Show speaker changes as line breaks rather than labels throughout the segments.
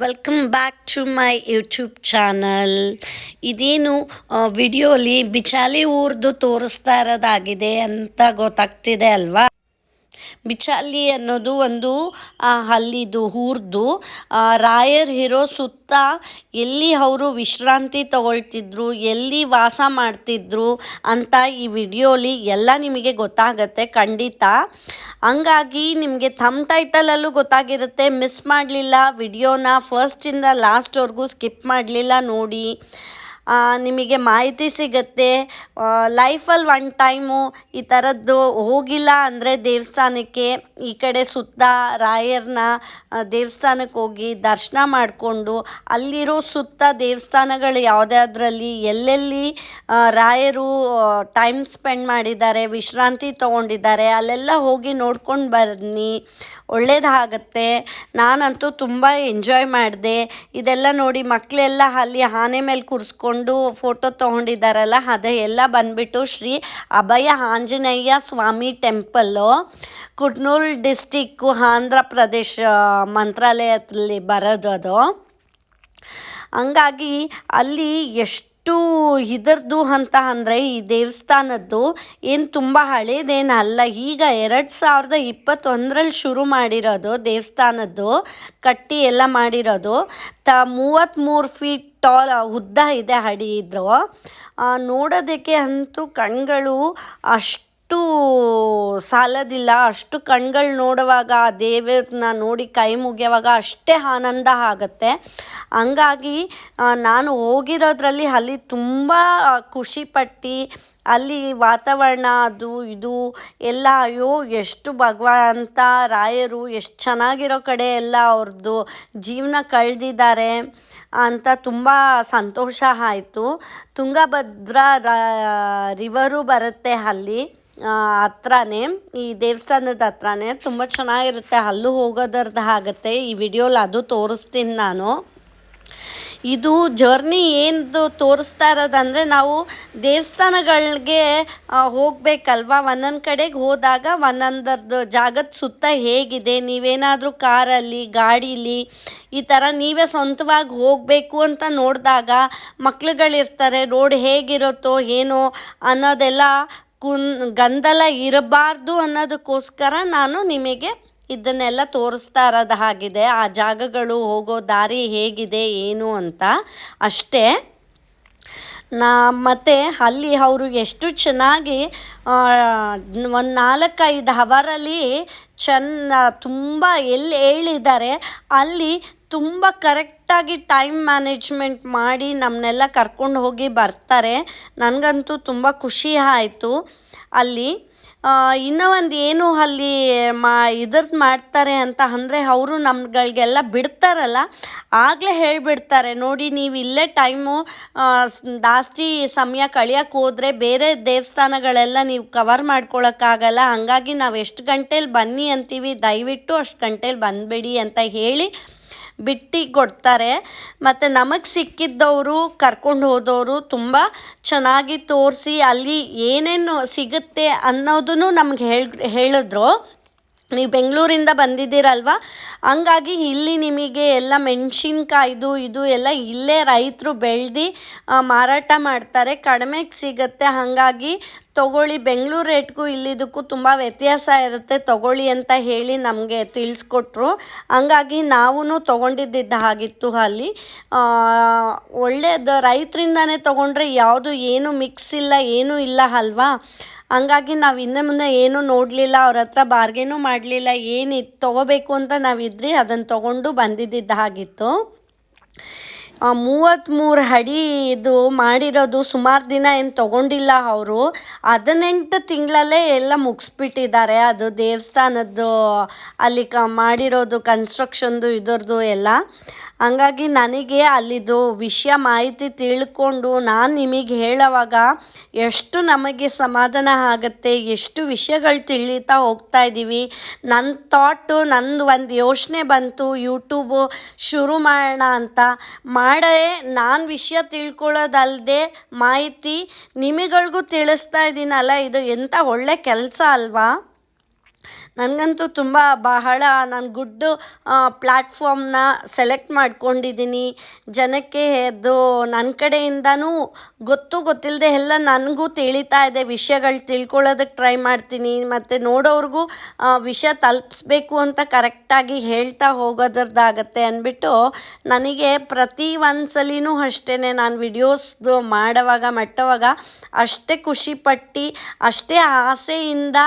Welcome back to my YouTube channel ಇದೇನು ವಿಡಿಯೋಲಿ ಬಿಚಾಲಿ ಊರ್ದು ತೋರಿಸ್ತಾ ಇರೋದಾಗಿದೆ ಅಂತ ಗೊತ್ತಾಗ್ತಿದೆ ಅಲ್ವಾ? ಬಿಚಾಲಿ ಅನ್ನೋದು ಒಂದು ಹಲ್ಲಿದು ಊರ್ದು ರಾಯರ್ ಇರೋ ಸುತ್ತ ಎಲ್ಲಿ ಅವರು ವಿಶ್ರಾಂತಿ ತಗೊಳ್ತಿದ್ರು, ಎಲ್ಲಿ ವಾಸ ಮಾಡ್ತಿದ್ರು ಅಂತ ಈ ವಿಡಿಯೋಲಿ ಎಲ್ಲ ನಿಮಗೆ ಗೊತ್ತಾಗತ್ತೆ ಖಂಡಿತ. ಹಂಗಾಗಿ ನಿಮಗೆ ಥಮ್ ಟೈಟಲಲ್ಲೂ ಗೊತ್ತಾಗಿರುತ್ತೆ ಮಿಸ್ ಮಾಡಲಿಲ್ಲ, ವಿಡಿಯೋನ ಫಸ್ಟಿಂದ ಲಾಸ್ಟ್ವರೆಗೂ ಸ್ಕಿಪ್ ಮಾಡಲಿಲ್ಲ ನೋಡಿ. ನಿಮಗೆ ಮಾಹಿತಿ ಸಿಗುತ್ತೆ. ಲೈಫಲ್ಲಿ ಒನ್ ಟೈಮು ಈ ಥರದ್ದು ಹೋಗಿಲ್ಲ ಅಂದರೆ ದೇವಸ್ಥಾನಕ್ಕೆ, ಈ ಕಡೆ ಸುತ್ತ ರಾಯರ್ನ ದೇವಸ್ಥಾನಕ್ಕೆ ಹೋಗಿ ದರ್ಶನ ಮಾಡಿಕೊಂಡು ಅಲ್ಲಿರೋ ಸುತ್ತ ದೇವಸ್ಥಾನಗಳು ಯಾವುದಾದ್ರಲ್ಲಿ ಎಲ್ಲೆಲ್ಲಿ ರಾಯರು ಟೈಮ್ ಸ್ಪೆಂಡ್ ಮಾಡಿದ್ದಾರೆ, ವಿಶ್ರಾಂತಿ ತೊಗೊಂಡಿದ್ದಾರೆ, ಅಲ್ಲೆಲ್ಲ ಹೋಗಿ ನೋಡ್ಕೊಂಡು ಬನ್ನಿ. ಒಳ್ಳೇದಾಗತ್ತೆ. ನಾನಂತೂ ತುಂಬ ಎಂಜಾಯ್ ಮಾಡಿದೆ. ಇದೆಲ್ಲ ನೋಡಿ ಮಕ್ಕಳೆಲ್ಲ ಅಲ್ಲಿ ಆನೆ ಮೇಲೆ ಕೂರಿಸ್ಕೊಂಡು ಫೋಟೋ ತೊಗೊಂಡಿದ್ದಾರಲ್ಲ ಅದೇ ಎಲ್ಲ ಬಂದ್ಬಿಟ್ಟು ಶ್ರೀ ಅಭಯ ಆಂಜನೇಯ ಸ್ವಾಮಿ ಟೆಂಪಲ್ಲು ಕುರ್ನೂಲ್ ಡಿಸ್ಟಿಕ್ಕು ಆಂಧ್ರ ಪ್ರದೇಶ ಮಂತ್ರಾಲಯದಲ್ಲಿ ಬರೋದು ಅದು. ಹಂಗಾಗಿ ಅಲ್ಲಿ ಎಷ್ಟು ಇದರದ್ದು ಅಂತ ಅಂದರೆ ಈ ದೇವಸ್ಥಾನದ್ದು ಏನು ತುಂಬ ಹಳೇದೇನಲ್ಲ ಈಗ ಎರಡು ಸಾವಿರದ ಇಪ್ಪತ್ತೊಂದರಲ್ಲಿ ಶುರು ಮಾಡಿರೋದು ದೇವಸ್ಥಾನದ್ದು, ಕಟ್ಟಿ ಎಲ್ಲ ಮಾಡಿರೋದು. ತ ಮೂವತ್ತ್ಮೂರು ಫೀಟ್ ಟಾಲ್, ಉದ್ದ ಇದೆ ಹಡಿ ಇದ್ರು. ನೋಡೋದಕ್ಕೆ ಅಂತೂ ಕಣ್ಗಳು ಅಷ್ಟು ಸಾಲದಿಲ್ಲ, ಅಷ್ಟು ಕಣ್ಗಳು ನೋಡುವಾಗ ಆ ದೇವರನ್ನ ನೋಡಿ ಕೈ ಮುಗಿಯುವಾಗ ಅಷ್ಟೇ ಆನಂದ ಆಗುತ್ತೆ. ಹಂಗಾಗಿ ನಾನು ಹೋಗಿರೋದ್ರಲ್ಲಿ ಅಲ್ಲಿ ತುಂಬ ಖುಷಿಪಟ್ಟು ಅಲ್ಲಿ ವಾತಾವರಣ ಅದು ಇದು ಎಲ್ಲ, ಅಯ್ಯೋ, ಎಷ್ಟು ಭಗವಂತ ರಾಯರು, ಎಷ್ಟು ಚೆನ್ನಾಗಿರೋ ಕಡೆ ಎಲ್ಲ ಅವ್ರದ್ದು ಜೀವನ ಕಳೆದಿದ್ದಾರೆ ಅಂತ ತುಂಬ ಸಂತೋಷ ಆಯಿತು. ತುಂಗಭದ್ರಾ ರಿವರು ಬರುತ್ತೆ ಅಲ್ಲಿ. ಹತ್ರನೇ, ಈ ದೇವಸ್ಥಾನದ ಹತ್ರನೇ ತುಂಬ ಚೆನ್ನಾಗಿರುತ್ತೆ. ಅಲ್ಲೂ ಹೋಗೋದ್ರದ್ದು ಆಗುತ್ತೆ. ಈ ವಿಡಿಯೋಲಿ ಅದು ತೋರಿಸ್ತೀನಿ ನಾನು. ಇದು ಜರ್ನಿ ಏನು ತೋರಿಸ್ತಾ ಇರೋದಂದರೆ ನಾವು ದೇವಸ್ಥಾನಗಳಿಗೆ ಹೋಗಬೇಕಲ್ವಾ? ಒಂದೊಂದು ಕಡೆಗೆ ಹೋದಾಗ ಒಂದೊಂದರದ್ದು ಜಾಗದ ಸುತ್ತ ಹೇಗಿದೆ? ನೀವೇನಾದರೂ ಕಾರಲ್ಲಿ, ಗಾಡೀಲಿ ಈ ಥರ ನೀವೇ ಸ್ವಂತವಾಗಿ ಹೋಗಬೇಕು ಅಂತ ನೋಡಿದಾಗ ಮಕ್ಳುಗಳಿರ್ತಾರೆ, ರೋಡ್ ಹೇಗಿರುತ್ತೋ, ಏನೋ ಅನ್ನೋದೆಲ್ಲ ಕುನ್ ಗಂದಲ ಇರಬಾರ್ದು ಅನ್ನೋದಕ್ಕೋಸ್ಕರ ನಾನು ನಿಮಗೆ ಇದನ್ನೆಲ್ಲ ತೋರಿಸ್ತಾ ಇರೋದು ಆಗಿದೆ ಆ ಜಾಗಗಳು ಹೋಗೋ ದಾರಿ ಹೇಗಿದೆ, ಏನು ಅಂತ. ಅಷ್ಟೇ. ನಾ ಮತ್ತು ಅಲ್ಲಿ ಅವರು ಎಷ್ಟು ಚೆನ್ನಾಗಿ ಒಂದು ನಾಲ್ಕೈದು ಹವರಲ್ಲಿ ಚೆನ್ನ ತುಂಬ ಎಲ್ಲಿ ಹೇಳಿದ್ದಾರೆ. ಅಲ್ಲಿ ತುಂಬ ಕರೆಕ್ಟಾಗಿ ಟೈಮ್ ಮ್ಯಾನೇಜ್ಮೆಂಟ್ ಮಾಡಿ ನಮ್ಮನ್ನೆಲ್ಲ ಕರ್ಕೊಂಡು ಹೋಗಿ ಬರ್ತಾರೆ. ನನಗಂತೂ ತುಂಬ ಖುಷಿ ಆಯಿತು. ಅಲ್ಲಿ ಇನ್ನೂ ಒಂದು ಏನು ಅಲ್ಲಿ ಮಾ ಇದ್ರದ್ದು ಮಾಡ್ತಾರೆ ಅಂತ ಅಂದರೆ ಅವರು ನಮ್ಗಳಿಗೆಲ್ಲ ಬಿಡ್ತಾರಲ್ಲ, ಆಗಲೇ ಹೇಳಿಬಿಡ್ತಾರೆ, ನೋಡಿ ನೀವು ಇಲ್ಲೇ ಟೈಮು ಜಾಸ್ತಿ ಸಮಯ ಕಳಿಯೋಕ್ಕೆ ಹೋದರೆ ಬೇರೆ ದೇವಸ್ಥಾನಗಳೆಲ್ಲ ನೀವು ಕವರ್ ಮಾಡ್ಕೊಳಕ್ಕಾಗಲ್ಲ ಹಾಗಾಗಿ ನಾವು ಎಷ್ಟು ಗಂಟೇಲಿ ಬನ್ನಿ ಅಂತೀವಿ, ದಯವಿಟ್ಟು ಅಷ್ಟು ಗಂಟೇಲಿ ಬಂದುಬಿಡಿ ಅಂತ ಹೇಳಿ ಬಿಟ್ಟು ಕೊಡ್ತಾರೆ. ಮತ್ತು ನಮಗೆ ಸಿಕ್ಕಿದ್ದವರು, ಕರ್ಕೊಂಡು ಹೋದವರು ತುಂಬ ಚೆನ್ನಾಗಿ ತೋರಿಸಿ ಅಲ್ಲಿ ಏನೇನು ಸಿಗುತ್ತೆ ಅನ್ನೋದನ್ನು ನಮ್ಗೆ ಹೇಳಿ, ಹೇಳಿದ್ರು. ನೀವು ಬೆಂಗಳೂರಿಂದ ಬಂದಿದ್ದೀರಲ್ವ? ಹಂಗಾಗಿ ಇಲ್ಲಿ ನಿಮಗೆ ಎಲ್ಲ ಮೆಣಸಿನ್ಕಾಯ್ದು, ಇದು ಎಲ್ಲ ಇಲ್ಲೇ ರೈತರು ಬೆಳೆದು ಮಾರಾಟ ಮಾಡ್ತಾರೆ. ಕಡಿಮೆಗೆ ಸಿಗುತ್ತೆ. ಹಾಗಾಗಿ ತಗೊಳ್ಳಿ. ಬೆಂಗಳೂರು ರೇಟ್ಗೂ ಇಲ್ಲಿದಕ್ಕೂ ತುಂಬ ವ್ಯತ್ಯಾಸ ಇರುತ್ತೆ. ತಗೊಳ್ಳಿ ಅಂತ ಹೇಳಿ ನಮಗೆ ತಿಳಿಸ್ಕೊಟ್ರು. ಹಂಗಾಗಿ ನಾವೂ ತೊಗೊಂಡಿದ್ದಿದ್ದ ಹಾಗಿತ್ತು ಅಲ್ಲಿ. ಒಳ್ಳೆಯದು ರೈತರಿಂದನೇ ತೊಗೊಂಡ್ರೆ ಯಾವುದು ಏನು ಮಿಕ್ಸ್ ಇಲ್ಲ, ಏನೂ ಇಲ್ಲ ಅಲ್ವಾ? ಹಂಗಾಗಿ ನಾವು ಹಿಂದೆ ಮುಂದೆ ಏನೂ ನೋಡಲಿಲ್ಲ, ಅವ್ರ ಹತ್ರ ಬಾರ್ಗೇನೂ ಮಾಡಲಿಲ್ಲ, ಏನು ತೊಗೋಬೇಕು ಅಂತ ನಾವಿದ್ರಿ ಅದನ್ನು ತೊಗೊಂಡು ಬಂದಿದ್ದಿದ್ದ ಹಾಗಿತ್ತು. ಮೂವತ್ತ್ಮೂರು ಅಡಿ ಇದು ಮಾಡಿರೋದು ಸುಮಾರು ದಿನ ಏನು ತೊಗೊಂಡಿಲ್ಲ ಅವರು. ಹದಿನೆಂಟು ತಿಂಗಳಲ್ಲೇ ಎಲ್ಲ ಮುಗಿಸ್ಬಿಟ್ಟಿದ್ದಾರೆ, ಅದು ದೇವಸ್ಥಾನದ್ದು, ಅಲ್ಲಿ ಕ, ಮಾಡಿರೋದು ಕನ್ಸ್ಟ್ರಕ್ಷನ್ದು ಇದರದ್ದು ಎಲ್ಲ. ಹಂಗಾಗಿ ನನಗೆ ಅಲ್ಲಿದು ವಿಷಯ ಮಾಹಿತಿ ತಿಳ್ಕೊಂಡು ನಾನು ನಿಮಗೆ ಹೇಳೋವಾಗ ಎಷ್ಟು ನಮಗೆ ಸಮಾಧಾನ ಆಗುತ್ತೆ, ಎಷ್ಟು ವಿಷಯಗಳು ತಿಳಿತಾ ಹೋಗ್ತಾ ಇದ್ದೀವಿ ನನ್ನ ಥಾಟು ನಂದು ಒಂದು ಯೋಚನೆ ಬಂತು ಯೂಟ್ಯೂಬು ಶುರು ಮಾಡೋಣ ಅಂತ. ಮಾಡೇ ನಾನು ವಿಷಯ ತಿಳ್ಕೊಳ್ಳೋದಲ್ಲದೆ ಮಾಹಿತಿ ನಿಮಗಳಿಗೂ ತಿಳಿಸ್ತಾ ಇದ್ದೀನಲ್ಲ ಇದು ಎಂಥ ಒಳ್ಳೆ ಕೆಲಸ ಅಲ್ವಾ? ನನಗಂತೂ ತುಂಬ ಬಹಳ ನಾನು ಗುಡ್ ಪ್ಲ್ಯಾಟ್ಫಾರ್ಮ್ನ ಸೆಲೆಕ್ಟ್ ಮಾಡ್ಕೊಂಡಿದ್ದೀನಿ ಜನಕ್ಕೆ ಅದು ನನ್ನ ಕಡೆಯಿಂದನೂ ಗೊತ್ತು ಗೊತ್ತಿಲ್ಲದೆ ಎಲ್ಲ ನನಗೂ ತಿಳಿತಾ ಇದೆ. ವಿಷಯಗಳು ತಿಳ್ಕೊಳ್ಳೋದಕ್ಕೆ ಟ್ರೈ ಮಾಡ್ತೀನಿ. ಮತ್ತು ನೋಡೋರಿಗೂ ವಿಷಯ ತಲುಪಿಸ್ಬೇಕು ಅಂತ ಕರೆಕ್ಟಾಗಿ ಹೇಳ್ತಾ ಹೋಗೋದ್ರದ್ದಾಗತ್ತೆ ಅಂದ್ಬಿಟ್ಟು ನನಗೆ ಪ್ರತಿ ಒಂದ್ಸಲಿನೂ ಅಷ್ಟೇ ನಾನು ವಿಡಿಯೋಸ್ದು ಮಾಡೋವಾಗ, ಮಟ್ಟವಾಗ ಅಷ್ಟೇ ಖುಷಿಪಟ್ಟು ಅಷ್ಟೇ ಆಸೆಯಿಂದ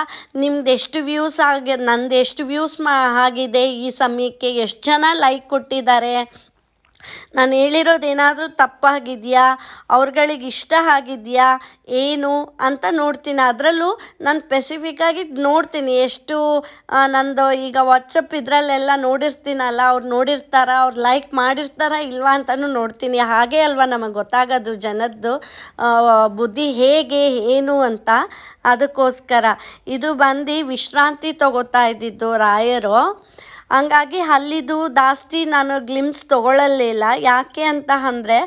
ನಿಮ್ದು ಎಷ್ಟು ವ್ಯೂಸ್ ಆಗಿ ನಂದು ಎಷ್ಟು ವ್ಯೂಸ್ ಮಾ ಆಗಿದೆ ಈ ಸಮಯಕ್ಕೆ ಎಷ್ಟು ಜನ ಲೈಕ್ ಕೊಟ್ಟಿದ್ದಾರೆ ನಾನು ಹೇಳಿರೋದು ಏನಾದರೂ ತಪ್ಪಾಗಿದೆಯಾ? ಅವ್ರುಗಳಿಗೆ ಇಷ್ಟ ಆಗಿದೆಯಾ? ಏನು ಅಂತ ನೋಡ್ತೀನಿ. ಅದರಲ್ಲೂ ನಾನು ಸ್ಪೆಸಿಫಿಕ್ಕಾಗಿ ನೋಡ್ತೀನಿ. ಎಷ್ಟು ನಂದು ಈಗ ವಾಟ್ಸಪ್ ಇದರಲ್ಲೆಲ್ಲ ನೋಡಿರ್ತೀನಲ್ಲ, ಅವ್ರು ನೋಡಿರ್ತಾರ, ಅವ್ರು ಲೈಕ್ ಮಾಡಿರ್ತಾರ ಇಲ್ವಾ ಅಂತಲೂ ನೋಡ್ತೀನಿ. ಹಾಗೆ ಅಲ್ವಾ ನಮಗೆ ಗೊತ್ತಾಗೋದು ಜನದ್ದು ಬುದ್ಧಿ ಹೇಗೆ, ಏನು ಅಂತ. ಅದಕ್ಕೋಸ್ಕರ. ಇದು ಬಂದು ವಿಶ್ರಾಂತಿ ತಗೋತಾ ಇದ್ದಿದ್ದು ರಾಯರು. ಹಂಗಾಗಿ ಅಲ್ಲಿದು ಜಾಸ್ತಿ ನಾನು ಗ್ಲಿಮ್ಸ್ ತೊಗೊಳ್ಳಲಿಲ್ಲ ಯಾಕೆ ಅಂತ ಅಂದರೆ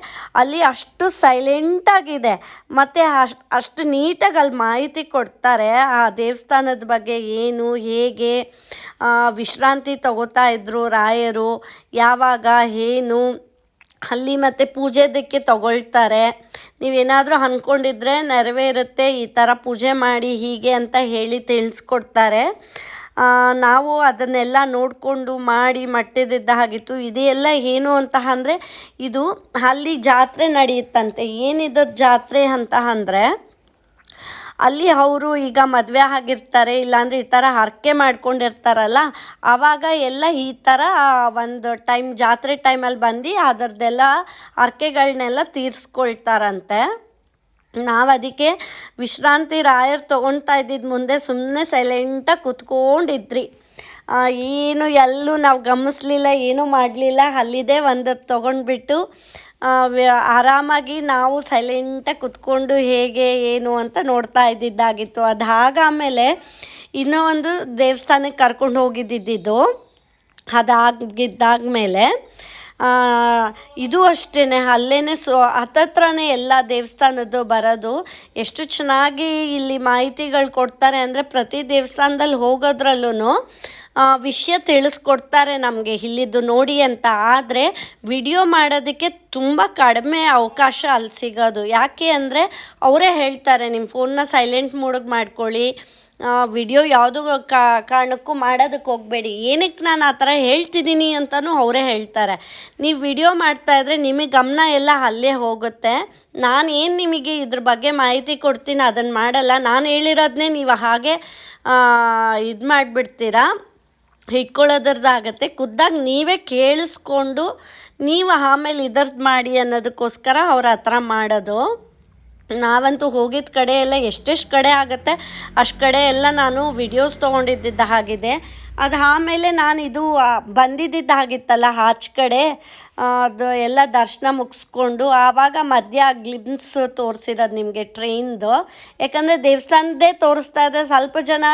ಅಲ್ಲಿ ಅಷ್ಟು ಸೈಲೆಂಟಾಗಿದೆ ಮತ್ತು ಅಷ್ಟು ಅಷ್ಟು ನೀಟಾಗಿ ಅಲ್ಲಿ ಮಾಹಿತಿ ಕೊಡ್ತಾರೆ. ಆ ದೇವಸ್ಥಾನದ ಬಗ್ಗೆ ಏನು, ಹೇಗೆ ವಿಶ್ರಾಂತಿ ತಗೋತಾ ಇದ್ದರು ರಾಯರು, ಯಾವಾಗ, ಏನು, ಅಲ್ಲಿ ಮತ್ತು ಪೂಜೆದಕ್ಕೆ ತಗೊಳ್ತಾರೆ. ನೀವೇನಾದರೂ ಅಂದ್ಕೊಂಡಿದ್ರೆ ನೆರವೇರುತ್ತೆ. ಈ ಥರ ಪೂಜೆ ಮಾಡಿ ಹೀಗೆ ಅಂತ ಹೇಳಿ ತಿಳಿಸ್ಕೊಡ್ತಾರೆ. ನಾವು ಅದನ್ನೆಲ್ಲ ನೋಡಿಕೊಂಡು ಮಾಡಿ ಮಟ್ಟದಿದ್ದ ಹಾಗಿತ್ತು. ಇದೆಲ್ಲ ಏನು ಅಂತ ಅಂದರೆ, ಇದು ಅಲ್ಲಿ ಜಾತ್ರೆ ನಡೆಯುತ್ತಂತೆ. ಏನಿದು ಜಾತ್ರೆ ಅಂತ ಅಂದರೆ, ಅಲ್ಲಿ ಅವರು ಈಗ ಮದುವೆ ಆಗಿರ್ತಾರೆ, ಇಲ್ಲಾಂದರೆ ಈ ಥರ ಹರಕೆ ಮಾಡ್ಕೊಂಡಿರ್ತಾರಲ್ಲ, ಆವಾಗ ಎಲ್ಲ ಈ ಥರ ಒಂದು ಟೈಮ್ ಜಾತ್ರೆ ಟೈಮಲ್ಲಿ ಬಂದು ಅದರದ್ದೆಲ್ಲ ಹರಕೆಗಳನ್ನೆಲ್ಲ ತೀರಿಸ್ಕೊಳ್ತಾರಂತೆ. ನಾವು ಅದಕ್ಕೆ ವಿಶ್ರಾಂತಿ ರಾಯರ್ ತೊಗೊಳ್ತಾ ಇದ್ದಿದ್ದು ಮುಂದೆ ಸುಮ್ಮನೆ ಸೈಲೆಂಟಾಗಿ ಕುತ್ಕೊಂಡಿದ್ರಿ. ಏನು ಎಲ್ಲೂ ನಾವು ಗಮನಿಸ್ಲಿಲ್ಲ ಏನೂ ಮಾಡಲಿಲ್ಲ ಅಲ್ಲಿದೆ ಒಂದು ತೊಗೊಂಡ್ಬಿಟ್ಟು ಆರಾಮಾಗಿ ನಾವು ಸೈಲೆಂಟಾಗಿ ಕುತ್ಕೊಂಡು ಹೇಗೆ ಏನು ಅಂತ ನೋಡ್ತಾ ಇದ್ದಿದ್ದಾಗಿತ್ತು. ಅದಾಗಾಮೇಲೆ ಇನ್ನೂ ಒಂದು ದೇವಸ್ಥಾನಕ್ಕೆ ಕರ್ಕೊಂಡು ಹೋಗಿದ್ದಿದ್ದು. ಅದಾಗಿದ್ದಾದ್ಮೇಲೆ ಆ, ಇದು ಅಷ್ಟೇ ಅಲ್ಲೇ ಸೊ ಹತ್ತತ್ರನೇ ಎಲ್ಲ ದೇವಸ್ಥಾನದ್ದು ಬರೋದು. ಎಷ್ಟು ಚೆನ್ನಾಗಿ ಇಲ್ಲಿ ಮಾಹಿತಿಗಳು ಕೊಡ್ತಾರೆ ಅಂದರೆ ಪ್ರತಿ ದೇವಸ್ಥಾನದಲ್ಲಿ ಹೋಗೋದ್ರಲ್ಲೂ ವಿಷಯ ತಿಳಿಸ್ಕೊಡ್ತಾರೆ ನಮಗೆ ಇಲ್ಲಿದ್ದು ನೋಡಿ ಅಂತ. ಆದರೆ ವಿಡಿಯೋ ಮಾಡೋದಕ್ಕೆ ತುಂಬ ಕಡಿಮೆ ಅವಕಾಶ ಅಲ್ಲಿ ಸಿಗೋದು. ಯಾಕೆ ಅಂದರೆ ಅವರೇ ಹೇಳ್ತಾರೆ ನಿಮ್ಮ ಫೋನ್ನ ಸೈಲೆಂಟ್ ಮೋಡಿಗೆ ಮಾಡ್ಕೊಳ್ಳಿ. ವಿಡಿಯೋ ಯಾವುದೂ ಕಾರಣಕ್ಕೂ ಮಾಡೋದಕ್ಕೆ ಹೋಗಬೇಡಿ. ಏನಕ್ಕೆ ನಾನು ಆ ಥರ ಹೇಳ್ತಿದ್ದೀನಿ ಅಂತಲೂ ಅವರೇ ಹೇಳ್ತಾರೆ. ನೀವು ವಿಡಿಯೋ ಮಾಡ್ತಾಯಿದ್ರೆ ನಿಮಗೆ ಗಮನ ಎಲ್ಲ ಅಲ್ಲೇ ಹೋಗುತ್ತೆ. ನಾನು ಏನು ನಿಮಗೆ ಇದ್ರ ಬಗ್ಗೆ ಮಾಹಿತಿ ಕೊಡ್ತೀನಿ ಅದನ್ನು ಮಾಡಲ್ಲ. ನಾನು ಹೇಳಿರೋದನ್ನೇ ನೀವು ಹಾಗೆ ಇದು ಮಾಡಿಬಿಡ್ತೀರಾ? ಇಟ್ಕೊಳ್ಳೋದ್ರದ್ದಾಗತ್ತೆ ಖುದ್ದಾಗಿ ನೀವೇ ಕೇಳಿಸ್ಕೊಂಡು ನೀವು ಆಮೇಲೆ ಇದರದ್ದು ಮಾಡಿ ಅನ್ನೋದಕ್ಕೋಸ್ಕರ ಅವ್ರ ಥರ ಮಾಡೋದು. ನಾವಂತೂ ಹೋಗಿದ್ದ ಕಡೆ ಎಲ್ಲ ಎಷ್ಟೆಷ್ಟು ಕಡೆ ಆಗುತ್ತೆ, ಅಷ್ಟು ಕಡೆ ಎಲ್ಲ ನಾನು ವಿಡಿಯೋಸ್ ತೊಗೊಂಡಿದ್ದಿದ್ದ ಹಾಗಿದೆ. ಅದು ಆಮೇಲೆ ನಾನು ಇದು ಬಂದಿದ್ದಿದ್ದ ಹಾಗಿತ್ತಲ್ಲ ಆಚೆ ಕಡೆ ಅದು ಎಲ್ಲ ದರ್ಶನ ಮುಗಿಸ್ಕೊಂಡು ಆವಾಗ ಮಧ್ಯ ಗ್ಲಿಮ್ಸ್ ತೋರಿಸಿರೋದು ನಿಮಗೆ ಟ್ರೈನ್ದು ಯಾಕಂದರೆ ದೇವಸ್ಥಾನದೇ ತೋರಿಸ್ತಾ ಇದ್ರೆ ಸ್ವಲ್ಪ ಜನ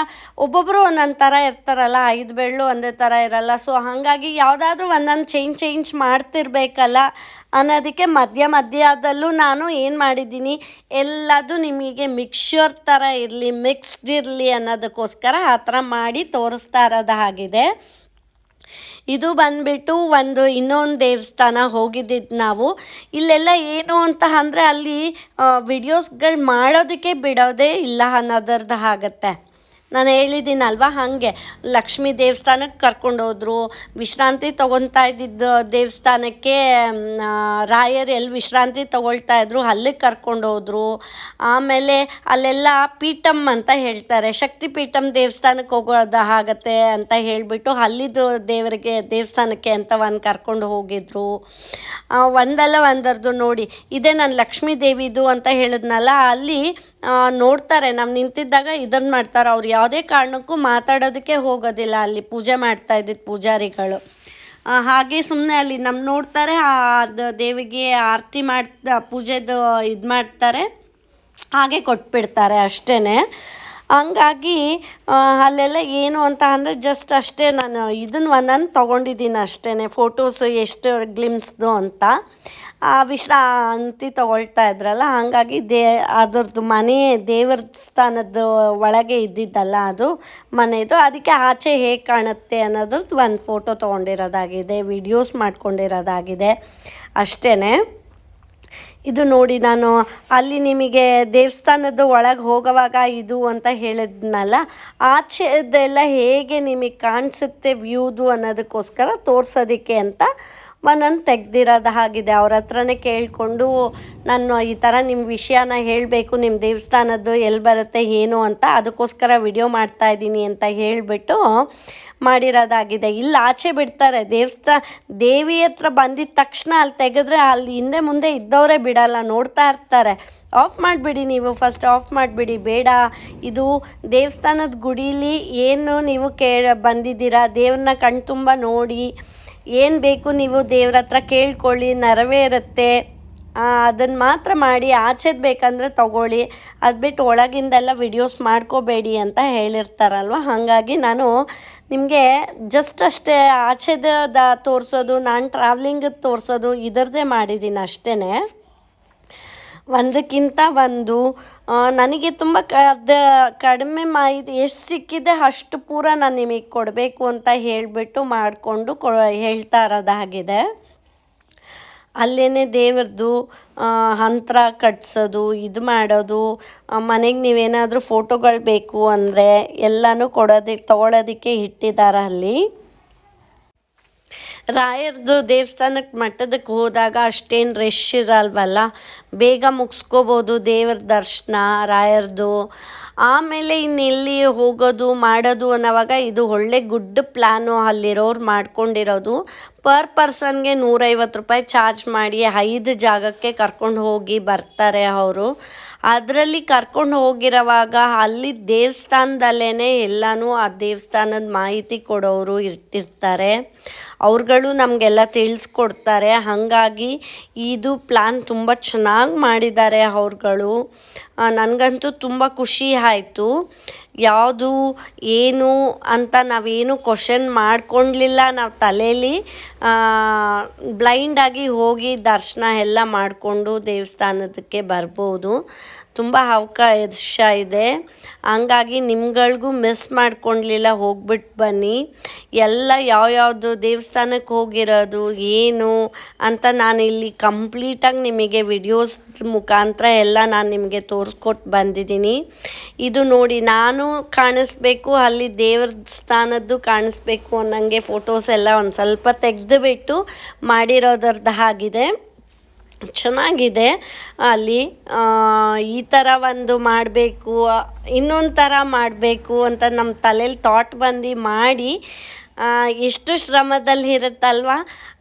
ಒಬ್ಬೊಬ್ಬರು ಒಂದೊಂದು ಥರ ಇರ್ತಾರಲ್ಲ, ಐದು ಬೆಳ್ಳು ಒಂದೇ ಥರ ಇರಲ್ಲ. ಸೊ ಹಾಗಾಗಿ ಯಾವುದಾದ್ರೂ ಒಂದೊಂದು ಚೇಂಜ್ ಚೇಂಜ್ ಮಾಡ್ತಿರ್ಬೇಕಲ್ಲ. ಅನ್ನೋದಕ್ಕೆ ಮಧ್ಯ ಮಧ್ಯದಲ್ಲೂ ನಾನು ಏನು ಮಾಡಿದ್ದೀನಿ ಎಲ್ಲದು ನಿಮಗೆ ಮಿಕ್ಸ್ಚರ್ ಥರ ಇರಲಿ ಮಿಕ್ಸ್ಡ್ ಇರಲಿ ಅನ್ನೋದಕ್ಕೋಸ್ಕರ ಆ ಥರ ಮಾಡಿ ತೋರಿಸ್ತಾ ಇರೋದು ಆಗಿದೆ ಇದು ಬಂದ್ಬಿಟ್ಟು ಒಂದು ಇನ್ನೊಂದು ದೇವಸ್ಥಾನ ಹೋಗಿದ್ದಿದ್ದು ನಾವು. ಇಲ್ಲೆಲ್ಲ ಏನು ಅಂತ ಅಂದರೆ ಅಲ್ಲಿ ವಿಡಿಯೋಸ್ಗಳು ಮಾಡೋದಕ್ಕೆ ಬಿಡೋದೇ ಇಲ್ಲ ಅನ್ನೋದ್ರದ್ದು ಆಗತ್ತೆ ನಾನು ಹೇಳಿದ್ದೀನಲ್ವ ಹಾಗೆ. ಲಕ್ಷ್ಮೀ ದೇವಸ್ಥಾನಕ್ಕೆ ಕರ್ಕೊಂಡೋದ್ರು. ವಿಶ್ರಾಂತಿ ತೊಗೊತಾ ಇದ್ದಿದ್ದ ದೇವಸ್ಥಾನಕ್ಕೆ ರಾಯರು ಎಲ್ಲಿ ವಿಶ್ರಾಂತಿ ತೊಗೊಳ್ತಾ ಇದ್ರು, ಅಲ್ಲಿಗೆ ಕರ್ಕೊಂಡೋದ್ರು. ಆಮೇಲೆ ಅಲ್ಲೆಲ್ಲ ಪೀಠಮ್ ಅಂತ ಹೇಳ್ತಾರೆ. ಶಕ್ತಿ ಪೀಠಮ್ ದೇವಸ್ಥಾನಕ್ಕೆ ಹೋಗೋದ ಆಗತ್ತೆ ಅಂತ ಹೇಳಿಬಿಟ್ಟು ಅಲ್ಲಿದ್ದು ದೇವರಿಗೆ, ದೇವಸ್ಥಾನಕ್ಕೆ ಅಂತ ಒಂದು ಕರ್ಕೊಂಡು ಹೋಗಿದ್ರು. ಒಂದಲ್ಲ ಒಂದರದು ನೋಡಿ. ಇದೇ ನಾನು ಲಕ್ಷ್ಮೀ ದೇವಿದು ಅಂತ ಹೇಳಿದ್ನಲ್ಲ, ಅಲ್ಲಿ ನೋಡ್ತಾರೆ. ನಾವು ನಿಂತಿದ್ದಾಗ ಇದನ್ನು ಮಾಡ್ತಾರೆ. ಅವ್ರು ಯಾವುದೇ ಕಾರಣಕ್ಕೂ ಮಾತಾಡೋದಕ್ಕೆ ಹೋಗೋದಿಲ್ಲ. ಅಲ್ಲಿ ಪೂಜೆ ಮಾಡ್ತಾ ಇದ್ದಿದ್ದ ಪೂಜಾರಿಗಳು. ಹಾಗೆ ಸುಮ್ಮನೆ ಅಲ್ಲಿ ನಮ್ಮ ನೋಡ್ತಾರೆ ಅದು ದೇವಿಗೆ ಆರತಿ ಮಾಡ್ತಾ, ಪೂಜೆದು ಇದು ಮಾಡ್ತಾರೆ. ಹಾಗೆ ಕೊಟ್ಬಿಡ್ತಾರೆ ಅಷ್ಟೇ ಹಂಗಾಗಿ ಅಲ್ಲೆಲ್ಲ ಏನು ಅಂತ ಅಂದರೆ ಜಸ್ಟ್ ಅಷ್ಟೇ ನಾನು ಇದನ್ನು ಒಂದೊಂದು ತೊಗೊಂಡಿದ್ದೀನಿ ಅಷ್ಟೇ ಫೋಟೋಸು ಎಷ್ಟು ಗ್ಲಿಮ್ಸ್ದು ಅಂತ. ವಿಶ್ರಾಂತಿ ತಗೊಳ್ತಾ ಇದ್ರಲ್ಲ, ಹಾಗಾಗಿ ದೇ, ಅದರದ್ದು ಮನೆ ದೇವಸ್ಥಾನದ ಒಳಗೆ ಇದ್ದಿದ್ದಲ್ಲ ಅದು, ಮನೆದು. ಅದಕ್ಕೆ ಆಚೆ ಹೇಗೆ ಕಾಣುತ್ತೆ ಅನ್ನೋದ್ರದ್ದು ಒಂದು ಫೋಟೋ ತೊಗೊಂಡಿರೋದಾಗಿದೆ ವಿಡಿಯೋಸ್ ಮಾಡ್ಕೊಂಡಿರೋದಾಗಿದೆ. ಅಷ್ಟೇ ಇದು ನೋಡಿ ನಾನು, ಅಲ್ಲಿ ನಿಮಗೆ ದೇವಸ್ಥಾನದ ಒಳಗೆ ಹೋಗುವಾಗ ಇದು ಅಂತ ಹೇಳಿದ್ನಲ್ಲ, ಆಚೆದೆಲ್ಲ ಹೇಗೆ ನಿಮಗೆ ಕಾಣಿಸುತ್ತೆ ವ್ಯೂದು ಅನ್ನೋದಕ್ಕೋಸ್ಕರ ತೋರಿಸೋದಕ್ಕೆ ಅಂತ ಒಂದೊಂದು ತೆಗ್ದಿರೋದು ಆಗಿದೆ ಅವ್ರ ಹತ್ರನೇ ಕೇಳಿಕೊಂಡು, ನಾನು ಈ ಥರ ನಿಮ್ಮ ವಿಷಯನ ಹೇಳಬೇಕು ನಿಮ್ಮ ದೇವಸ್ಥಾನದ್ದು ಎಲ್ಲಿ ಬರುತ್ತೆ, ಏನು ಅಂತ ಅದಕ್ಕೋಸ್ಕರ ವಿಡಿಯೋ ಮಾಡ್ತಾ ಇದ್ದೀನಿ ಅಂತ ಹೇಳಿಬಿಟ್ಟು ಮಾಡಿರೋದಾಗಿದೆ. ಇಲ್ಲಿ ಆಚೆ ಬಿಡ್ತಾರೆ. ದೇವಸ್ಥಾನ ದೇವಿ ಹತ್ರ ಬಂದಿದ ತಕ್ಷಣ ಅಲ್ಲಿ ತೆಗೆದ್ರೆ ಅಲ್ಲಿ ಹಿಂದೆ ಮುಂದೆ ಇದ್ದವರೇ ಬಿಡಲ್ಲ, ನೋಡ್ತಾ ಇರ್ತಾರೆ. ಆಫ್ ಮಾಡಿಬಿಡಿ ನೀವು, ಫಸ್ಟ್ ಆಫ್ ಮಾಡಿಬಿಡಿ. ಬೇಡ, ಇದು ದೇವಸ್ಥಾನದ ಗುಡೀಲಿ ಏನು ನೀವು ಕೇ ಬಂದಿದ್ದೀರಾ ದೇವ್ರನ್ನ ಕಣ್ತುಂಬ ನೋಡಿ. ಏನು ಬೇಕು ನೀವು ದೇವ್ರ ಹತ್ರ ಕೇಳ್ಕೊಳ್ಳಿ ನೆರವೇರುತ್ತೆ ಅದನ್ನು ಮಾತ್ರ ಮಾಡಿ, ಆಚೆದು ಬೇಕಂದರೆ ತಗೊಳ್ಳಿ. ಅದು ಬಿಟ್ಟು ಒಳಗಿಂದೆಲ್ಲ ವಿಡಿಯೋಸ್ ಮಾಡ್ಕೋಬೇಡಿ ಅಂತ ಹೇಳಿರ್ತಾರಲ್ವ? ಹಾಗಾಗಿ ನಾನು ನಿಮಗೆ ಜಸ್ಟ್ ಅಷ್ಟೇ ಆಚೆದ ತೋರಿಸೋದು, ನಾನು ಟ್ರಾವ್ಲಿಂಗ್ ತೋರಿಸೋದು, ಇದರದ್ದೇ ಮಾಡಿದ್ದೀನಿ ಅಷ್ಟೇ ಒಂದಕ್ಕಿಂತ ಒಂದು. ನನಗೆ ತುಂಬ ಕದ ಕಡಿಮೆ ಮಾಹಿತಿ ಎಷ್ಟು ಸಿಕ್ಕಿದೆ ಅಷ್ಟು ಪೂರ ನಾನು ನಿಮಗೆ ಕೊಡಬೇಕು ಅಂತ ಹೇಳಿಬಿಟ್ಟು ಮಾಡಿಕೊಂಡು ಕೊ, ಹೇಳ್ತಾ ಇರೋದಾಗಿದೆ. ಅಲ್ಲೇ ದೇವ್ರದ್ದು ಹಂತ್ರ ಕಟ್ಸೋದು, ಇದು ಮಾಡೋದು ಮನೆಗೆ ನೀವೇನಾದರೂ ಫೋಟೋಗಳು ಬೇಕು ಅಂದರೆ ಎಲ್ಲನೂ ಕೊಡೋದಕ್ಕೆ ತೊಗೊಳೋದಕ್ಕೆ ಇಟ್ಟಿದ್ದಾರೆ ಅಲ್ಲಿ. ರಾಯರ್ದು ದೇವಸ್ಥಾನಕ್ಕೆ ಮಠದಕ್ಕೆ ಹೋದಾಗ ಅಷ್ಟೇನು ರಶ್ ಇರಲ್ವಲ್ಲ? ಬೇಗ ಮುಗಿಸ್ಕೋಬೋದು ದೇವ್ರ ದರ್ಶನ, ರಾಯರ್ದು. ಆಮೇಲೆ ಇನ್ನೆಲ್ಲಿ ಹೋಗೋದು, ಮಾಡೋದು ಅನ್ನೋವಾಗ ಇದು ಒಳ್ಳೆ ಗುಡ್ ಪ್ಲ್ಯಾನು ಅಲ್ಲಿರೋರು ಮಾಡ್ಕೊಂಡಿರೋದು. ಪರ್ ಪರ್ಸನ್ಗೆ ನೂರೈವತ್ತು ರೂಪಾಯಿ ಚಾರ್ಜ್ ಮಾಡಿ ಐದು ಜಾಗಕ್ಕೆ ಕರ್ಕೊಂಡು ಹೋಗಿ ಬರ್ತಾರೆ ಅವರು. ಅದರಲ್ಲಿ ಕರ್ಕೊಂಡು ಹೋಗಿರುವಾಗ ಅಲ್ಲಿ ದೇವಸ್ಥಾನದಲ್ಲೇ ಎಲ್ಲನೂ ಆ ದೇವಸ್ಥಾನದ ಮಾಹಿತಿ ಕೊಡೋರು ಇರ್ತಿರ್ತಾರೆ ಅವ್ರುಗಳು ನಮಗೆಲ್ಲ ತಿಳಿಸ್ಕೊಡ್ತಾರೆ. ಹಾಗಾಗಿ ಇದು ಪ್ಲ್ಯಾನ್ ತುಂಬ ಚೆನ್ನಾಗಿ ಮಾಡಿದ್ದಾರೆ ಅವ್ರುಗಳು. ನನಗಂತೂ ತುಂಬ ಖುಷಿ ಆಯಿತು. ಯಾವುದು ಏನು ಅಂತ ನಾವೇನು ಕ್ವಶನ್ ಮಾಡ್ಕೊಳ್ಲಿಲ್ಲ ನಾವು ತಲೆಯಲ್ಲಿ ಬ್ಲೈಂಡಾಗಿ ಹೋಗಿ ದರ್ಶನ ಎಲ್ಲ ಮಾಡಿಕೊಂಡು ದೇವಸ್ಥಾನದಕ್ಕೆ ಬರ್ಬೋದು. ತುಂಬ ಅವಕಾಶ ಇದೆ. ಹಂಗಾಗಿ ನಿಮ್ಗಳಿಗೂ ಮಿಸ್ ಮಾಡ್ಕೊಳ್ಲಿಲ್ಲ ಹೋಗ್ಬಿಟ್ಟು ಬನ್ನಿ. ಎಲ್ಲ ಯಾವ್ಯಾವುದು ದೇವಸ್ಥಾನಕ್ಕೆ ಹೋಗಿರೋದು, ಏನು ಅಂತ ನಾನು ಇಲ್ಲಿ ಕಂಪ್ಲೀಟಾಗಿ ನಿಮಗೆ ವಿಡಿಯೋಸ್ ಮುಖಾಂತರ ಎಲ್ಲ ನಾನು ನಿಮಗೆ ತೋರಿಸ್ಕೊಟ್ಟು ಬಂದಿದ್ದೀನಿ. ಇದು ನೋಡಿ ನಾನು ಕಾಣಿಸ್ಬೇಕು, ಅಲ್ಲಿ ದೇವಸ್ಥಾನದ್ದು ಕಾಣಿಸ್ಬೇಕು ಅನ್ನಂಗೆ ಫೋಟೋಸ್ ಎಲ್ಲ ಒಂದು ಸ್ವಲ್ಪ ತೆಗೆದುಬಿಟ್ಟು ಮಾಡಿರೋದ್ರದ್ದು ಆಗಿದೆ ಚೆನ್ನಾಗಿದೆ. ಅಲ್ಲಿ ಈ ಥರ ಒಂದು ಮಾಡಬೇಕು ಇನ್ನೊಂದು ಥರ ಮಾಡಬೇಕು ಅಂತ ನಮ್ಮ ತಲೆಯಲ್ಲಿ ಥಾಟ್ ಬಂದು ಮಾಡಿ ಎಷ್ಟು ಶ್ರಮದಲ್ಲಿ ಇರುತ್ತಲ್ವ?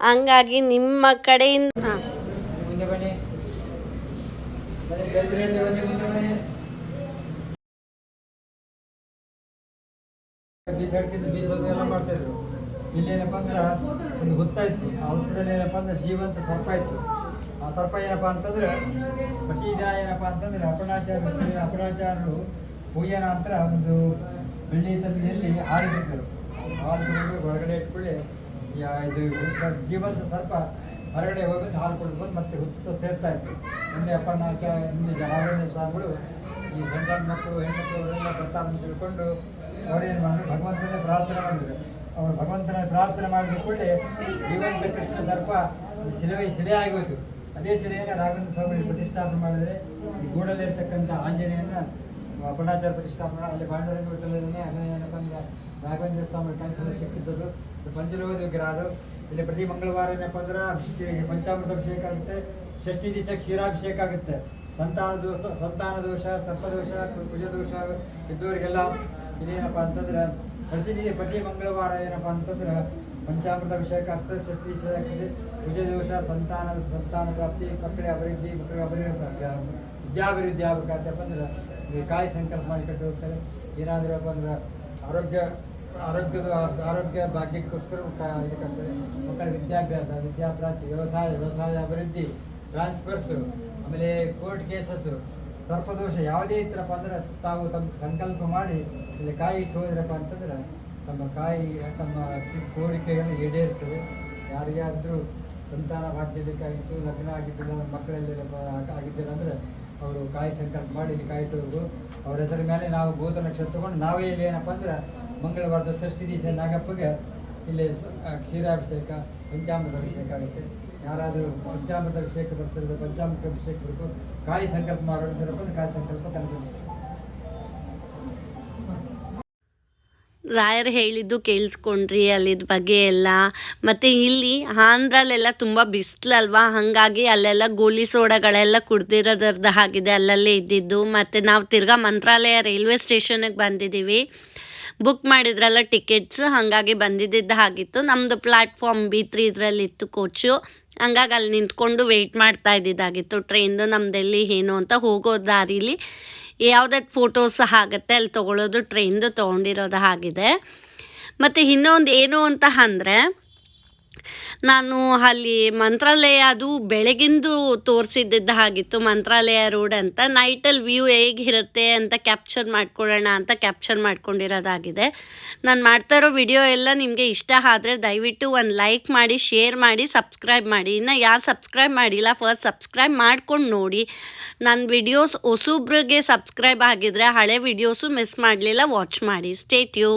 ಹಂಗಾಗಿ ನಿಮ್ಮ ಕಡೆಯಿಂದ
ಇಲ್ಲೇನಪ್ಪ ಅಂದ್ರೆ ಒಂದು ಹುತ್ತಾಯ್ತು. ಆ ಹುತ್ತದಲ್ಲಿ ಏನಪ್ಪ ಅಂದ್ರೆ ಜೀವಂತ ಸರ್ಪ ಇತ್ತು ಆ ಸರ್ಪ ಏನಪ್ಪ ಅಂತಂದ್ರೆ ಪ್ರತಿದಿನ ಏನಪ್ಪ ಅಂತಂದ್ರೆ ಅಪಣಾಚಾರ್ಯ ಶ್ರೀ ಅಪಣಾಚಾರ್ಯರು ಪೂಜೆ ನಂತರ ಒಂದು ಬೆಳ್ಳಿ ತಪ್ಪಿನಲ್ಲಿ ಆರಿಸಿದ್ದರು ಹಾಲು ಹೊರಗಡೆ ಇಟ್ಕೊಳ್ಳಿ ಇದು ಜೀವಂತ ಸರ್ಪ ಹೊರಗಡೆ ಹೋಗಿ ಹಾಲು ಕೊಡ್ಬೋದು ಮತ್ತೆ ಹುತ್ತ ಸೇರ್ತಾ ಇತ್ತು. ಮುಂದೆ ಅಪರ್ಣಾಚಾರ್ಯ ಹಿಂದೆ ಜನಾರ್ದನ ಸ್ವಾಮಿಗಳು, ಈ ಸಣ್ಣ ಮಕ್ಕಳು, ಹೆಣ್ಮಕ್ಳು ಅವರೆಲ್ಲ ಬರ್ತಾರೆ ಅಂತ ತಿಳ್ಕೊಂಡು ಅವರೇನು ಮಾಡಿದ್ರು ಭಗವಂತನ ಪ್ರಾರ್ಥನೆ ಮಾಡಿದ್ರು. ಅವರು ಭಗವಂತನ ಪ್ರಾರ್ಥನೆ ಮಾಡಿದ ಕೂಡಲೇ ಜೀವಂತ ಕೃಷ್ಣ ಸರ್ಪ ಶಿಲೆ ಶಿಲೆ ಆಗೋಯ್ತು ಅದೇ ಶಿಲೆಯನ್ನು ರಾಘವೇಂದ್ರ ಸ್ವಾಮಿ ಪ್ರತಿಷ್ಠಾಪನೆ ಮಾಡಿದರೆ ಈ ಗೂಡಲ್ಲಿರ್ತಕ್ಕಂಥ ಆಂಜನೇಯನ ಪುಣಾಚಾರ ಪ್ರತಿಷ್ಠಾಪನೆ, ಅಲ್ಲಿ ಪಾಂಡುರಂಗ ವಿಠಲದಲ್ಲಿ ಏನಪ್ಪ ಅಂದ್ರೆ ರಾಘವೇಂದ್ರ ಸ್ವಾಮಿ ಕನಸಲ್ಲಿ ಸಿಕ್ಕಿದ್ದದು ಪಂಚಲೋಹ ವಿಗ್ರಹ ಅದು. ಇಲ್ಲಿ ಪ್ರತಿ ಮಂಗಳವಾರ ಏನಪ್ಪ ಅಂದ್ರೆ ಅಭಿಷೇಕ ಪಂಚಾಮೃತ ಅಭಿಷೇಕ ಆಗುತ್ತೆ. ಷಷ್ಠಿ ದಿವಸ ಕ್ಷೀರಾಭಿಷೇಕ ಆಗುತ್ತೆ. ಸಂತಾನ ದೋಷ ಸಂತಾನ ದೋಷ ಸರ್ಪದೋಷ ಕುಜದೋಷ ಇದ್ದವರಿಗೆಲ್ಲ ಇದೇನಪ್ಪ ಅಂತಂದ್ರೆ ಪ್ರತಿದಿನ ಪ್ರತಿ ಮಂಗಳವಾರ ಏನಪ್ಪ ಅಂತಂದ್ರೆ ಪಂಚಾಮೃತ ಅಭಿಷೇಕ ಆಗ್ತದೆ ದೋಷ ಸಂತಾನ ಸಂತಾನ ಪ್ರಾಪ್ತಿ ಮಕ್ಕಳ ಅಭಿವೃದ್ಧಿ ಮಕ್ಕಳ ಅಭಿವೃದ್ಧಿ ವಿದ್ಯಾಭಿವೃದ್ಧಿ ಆಗ್ಬೇಕಂತಪ್ಪ ಅಂದ್ರೆ ಈ ಕಾಯಿ ಸಂಕಲ್ಪ ಮಾಡಿ ಕಟ್ಟಿ ಹೋಗ್ತಾರೆ. ಏನಾದ್ರಪ್ಪ ಅಂದ್ರೆ ಆರೋಗ್ಯ, ಆರೋಗ್ಯದ, ಆರೋಗ್ಯ ಭಾಗ್ಯಕ್ಕೋಸ್ಕರ ಇದಕ್ಕಾಗ್ತದೆ ಮಕ್ಕಳ ವಿದ್ಯಾಭ್ಯಾಸ, ವಿದ್ಯಾಪ್ರಾಪ್ತಿ, ವ್ಯವಸಾಯ ವ್ಯವಸಾಯ ಅಭಿವೃದ್ಧಿ ಟ್ರಾನ್ಸ್ಫರ್ಸು ಆಮೇಲೆ ಕೋರ್ಟ್ ಕೇಸಸ್ಸು ಸರ್ಪದೋಷ ಯಾವುದೇ ಇತ್ತರಪ್ಪ ಅಂದ್ರೆ ತಾವು ತಮ್ಮ ಸಂಕಲ್ಪ ಮಾಡಿ ಇಲ್ಲಿ ಕಾಯಿ ಇಟ್ಟು ಹೋದ್ರಪ್ಪ ಅಂತಂದ್ರೆ ತಮ್ಮ ಕಾಯಿ, ತಮ್ಮ ಕೋರಿಕೆಯನ್ನು ಈಡೇರ್ತದೆ ಯಾರಿಗಾದರೂ ಸಂತಾನ ಭಾಗ್ಯ ಬೇಕಾಗಿತ್ತು ಲಗ್ನ ಆಗಿದ್ದಿಲ್ಲ, ಮಕ್ಕಳಲ್ಲಿ ಆಗಿದ್ದಿಲ್ಲ ಅಂದರೆ ಅವರು ಕಾಯಿ ಸಂಕಲ್ಪ ಮಾಡಿ ಇಲ್ಲಿ ಕಾಯಿ ಇಟ್ಟವರು ಅವ್ರ ಹೆಸರ ಮೇಲೆ ನಾವು ಭೂತ ನಕ್ಷತ್ರ ತಗೊಂಡು ನಾವೇ ಇಲ್ಲಿ ಏನಪ್ಪ ಅಂದ್ರೆ ಮಂಗಳವಾರದ ಷಷ್ಠಿ ದಿವಸ ನಾಗಪ್ಪಗೆ ಇಲ್ಲಿ ಕ್ಷೀರಾಭಿಷೇಕ, ಪಂಚಾಮೃತ ಅಭಿಷೇಕ ಆಗುತ್ತೆ. ಯಾರಾದರೂ ಪಂಚಾಮೃತ ಅಭಿಷೇಕ ಬರ್ಸಿದ್ರೆ ಪಂಚಾಮೃತ ಅಭಿಷೇಕ ಬೇಕು ಕಾಯಿ ಸಂಕಲ್ಪ ಮಾಡೋದ್ರಪ್ಪ ಕಾಯಿ ಸಂಕಲ್ಪ ಕನಕ
ರಾಯರು ಹೇಳಿದ್ದು ಕೇಳಿಸ್ಕೊಂಡ್ರಿ ಅಲ್ಲಿದ ಬಗ್ಗೆ ಎಲ್ಲ. ಮತ್ತು ಇಲ್ಲಿ ಆಂಧ್ರಲ್ಲೆಲ್ಲ ತುಂಬ ಬಿಸಿಲಲ್ವಾ? ಹಾಗಾಗಿ ಅಲ್ಲೆಲ್ಲ ಗೋಲಿ ಸೋಡಗಳೆಲ್ಲ ಕುಡ್ದಿರೋದ್ರದ್ದು ಆಗಿದೆ ಅಲ್ಲಲ್ಲೇ ಇದ್ದಿದ್ದು. ಮತ್ತು ನಾವು ತಿರ್ಗಾ ಮಂತ್ರಾಲಯ ರೈಲ್ವೆ ಸ್ಟೇಷನ್ಗೆ ಬಂದಿದ್ದೀವಿ. ಬುಕ್ ಮಾಡಿದ್ರಲ್ಲ ಟಿಕೆಟ್ಸ್, ಹಾಗಾಗಿ ಬಂದಿದ್ದಿದ್ದು ಆಗಿತ್ತು ನಮ್ಮದು ಪ್ಲಾಟ್ಫಾರ್ಮ್ ಬಿ ತ್ರೀ ಇದರಲ್ಲಿತ್ತು ಕೋಚು. ಹಂಗಾಗಿ ಅಲ್ಲಿ ನಿಂತ್ಕೊಂಡು ವೆಯ್ಟ್ ಮಾಡ್ತಾ ಇದ್ದಿದ್ದಾಗಿತ್ತು. ಟ್ರೈನ್ದು ನಮ್ದೆಲ್ಲಿ ಏನು ಅಂತ ಹೋಗೋ ದಾರಿಲಿ ಯಾವುದಾದ್ರು ಫೋಟೋಸ್ ಆಗುತ್ತೆ ಅಲ್ಲಿ ತೊಗೊಳೋದು ಟ್ರೈನ್ದು ತೊಗೊಂಡಿರೋದು ಆಗಿದೆ ಮತ್ತು ಇನ್ನೊಂದು ಏನು ಅಂತ ಅಂದರೆ ನಾನು ಅಲ್ಲಿ ಮಂತ್ರಾಲಯ ಅದು ಬೆಳಗಿಂದು ತೋರಿಸಿದ್ದಿದ್ದ ಹಾಗಿತ್ತು. ಮಂತ್ರಾಲಯ ರೋಡ್ ಅಂತ. ನೈಟಲ್ಲಿ ವ್ಯೂ ಹೇಗಿರುತ್ತೆ ಅಂತ ಕ್ಯಾಪ್ಚರ್ ಮಾಡ್ಕೊಳ್ಳೋಣ ಅಂತ ಕ್ಯಾಪ್ಚರ್ ಮಾಡ್ಕೊಂಡಿರೋದಾಗಿದೆ. ನಾನು ಮಾಡ್ತಾ ಇರೋ ವಿಡಿಯೋ ಎಲ್ಲ ನಿಮಗೆ ಇಷ್ಟ ಆದರೆ ದಯವಿಟ್ಟು ಒಂದು ಲೈಕ್ ಮಾಡಿ ಶೇರ್ ಮಾಡಿ ಸಬ್ಸ್ಕ್ರೈಬ್ ಮಾಡಿ. ಇನ್ನು ಯಾರು ಸಬ್ಸ್ಕ್ರೈಬ್ ಮಾಡಿಲ್ಲ ಫಸ್ಟ್ ಸಬ್ಸ್ಕ್ರೈಬ್ ಮಾಡ್ಕೊಂಡು ನೋಡಿ. ನನ್ನ ವಿಡಿಯೋಸ್ ಹೊಸೊಬ್ರಿಗೆ ಸಬ್ಸ್ಕ್ರೈಬ್ ಆಗಿದ್ರೆ ಹಳೆ ವಿಡಿಯೋಸು ಮಿಸ್ ಮಾಡಲಿಲ್ಲ ವಾಚ್ ಮಾಡಿ. ಸ್ಟೇಟ್ ಯು